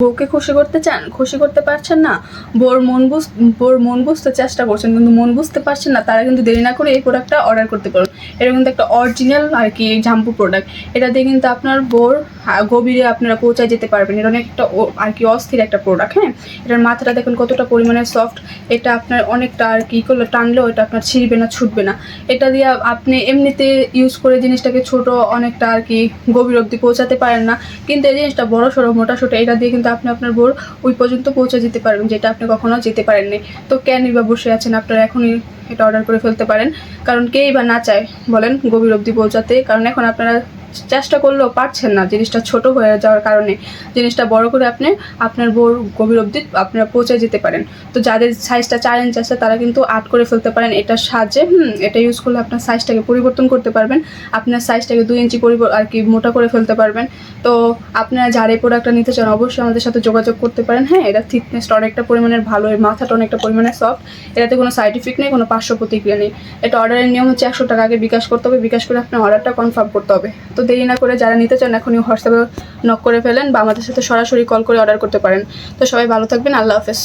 বউকে খুশি করতে চান, খুশি করতে পারছেন না, বোর মন বুঝ, বোর মন বুঝতে চেষ্টা করছেন, কিন্তু মন বুঝতে পারছেন না, তারা কিন্তু দেরি না করে এই প্রোডাক্টটা অর্ডার করতে পারুন এটা কিন্তু একটা অরিজিনাল আর কি জাম্পু প্রোডাক্ট এটা দিয়ে কিন্তু আপনার বোর গভীরে আপনারা পৌঁছায় যেতে পারবেন। এটা অনেকটা আর কি অস্থির একটা প্রোডাক্ট হ্যাঁ? এটার মাথাটা দেখুন কতটা পরিমাণে সফট এটা আপনার অনেকটা আর কি করলে টানলেও এটা আপনার ছিঁড়বে না, ছুটবে না। এটা দিয়ে আপনি এমনিতে ইউজ করে জিনিসটাকে ছোট, অনেকটা আর কি গভীর অবধি পৌঁছাতে পারেন না। কিন্তু এই জিনিসটা বড় সড়ো মোটা সোটা এটা দিয়ে কিন্তু আপনি আপনার বোর ওই পর্যন্ত পৌঁছে যেতে পারবেন যেটা আপনি কখনো যেতে পারেননি। তো কেনই বা বসে আছেন? আপনারা এখনই এটা অর্ডার করে ফেলতে পারেন। কারণ কেই বা না চায়, বলেন গভীর অবধি পৌঁছাতে। কারণ এখন আপনারা চেষ্টা করলেও পারছেন না জিনিসটা ছোট হয়ে যাওয়ার কারণে। জিনিসটা বড় করে আপনি, আপনার বোর গভীর অবধি আপনারা পৌঁছে যেতে পারেন। তো যাদের সাইজটা চার ইঞ্চ আছে, তারা কিন্তু আট করে ফেলতে পারেন এটার সাহায্যে। হুম, এটা ইউজ করলে আপনার সাইজটাকে পরিবর্তন করতে পারবেন। আপনার সাইজটাকে দুই ইঞ্চি পরিবর আর কি মোটা করে ফেলতে পারবেন। তো আপনারা যারা এই প্রোডাক্টটা নিতে চান, অবশ্যই আমাদের সাথে যোগাযোগ করতে পারেন। হ্যাঁ এটা থিকনেসটা অনেকটা পরিমাণের ভালো, এর মাথাটা অনেকটা পরিমাণে সফট এটাতে কোনো সাইড ইফেক্ট নেই, কোনো পার্শ্ব প্রতিক্রিয়া নেই। এটা অর্ডারের নিয়ম হচ্ছে একশো টাকা আগে বিকাশ করতে হবে। বিকাশ করে আপনার অর্ডারটা কনফার্ম করতে হবে। তো দেরি না করে যারা নিতে চান এখনই হোয়াটসঅ্যাপে নক করে ফেলেন বা আমাদের সাথে সরাসরি কল করে অর্ডার করতে পারেন। তো সবাই ভালো থাকবেন, আল্লাহ হাফেজ।